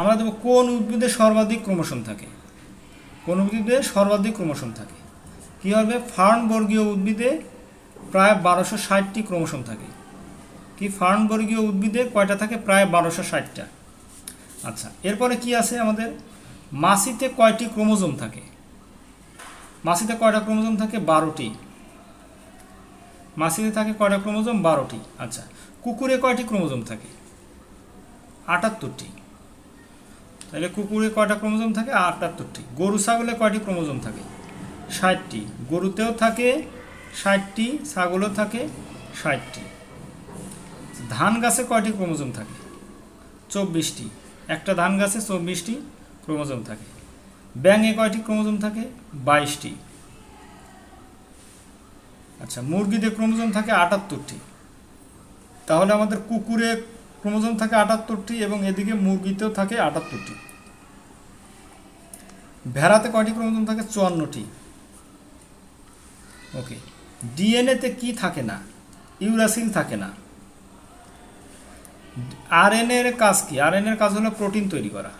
আমরা দেবো কোন উদ্ভিদে সর্বাধিক ক্রোমোসোম থাকে। কোন উদ্ভিদে সর্বাধিক ক্রোমোসোম থাকে। কী হবে? ফার্নবর্গীয় উদ্ভিদে প্রায় বারোশো ষাটটি ক্রোমোসোম থাকে। কি ফার্নবর্গীয় উদ্ভিদে কয়টা থাকে? প্রায় বারোশো ষাটটা। আচ্ছা এরপরে কি আছে আমাদের? মাসিতে কয়টি ক্রোমোজোম থাকে? মাসিতে কয়টা ক্রোমোজোম থাকে? বারোটি। মাসিতে থাকে কয়টা ক্রোমোজোম? বারোটি। আচ্ছা কুকুরে কয়টি ক্রোমোজোম থাকে? আটাত্তরটি। তাহলে কুকুরে কয়টা ক্রোমোজোম থাকে? আটাত্তরটি। গরু, ছাগলে কয়টি ক্রোমোজোম থাকে? ষাটটি। গরুতেও থাকে ষাটটি, ছাগলও থাকে ষাটটি। ধান গাছে কয়টি ক্রোমোজোম থাকে? চব্বিশটি। একটা ধান গাছে চব্বিশটি ক্রোমোজোম থাকে। ব্যাঙে কয়টি ক্রোমোজোম থাকে? বাইশটি। আচ্ছা মুরগিতে ক্রোমোজোম থাকে আটাত্তরটি। তাহলে আমাদের কুকুরে ক্রোমোজোম থাকে আটাত্তরটি এবং এদিকে মুরগিতেও থাকে আটাত্তরটি। ভেড়াতে কয়টি ক্রোমোজোম থাকে? চুয়ান্নটি। ওকে। ডিএনএতে কি থাকে না? ইউরাসিল থাকে না। আরএনএ এর কাজ কি? আরএনএ এর কাজ হলো প্রোটিন তৈরি করা।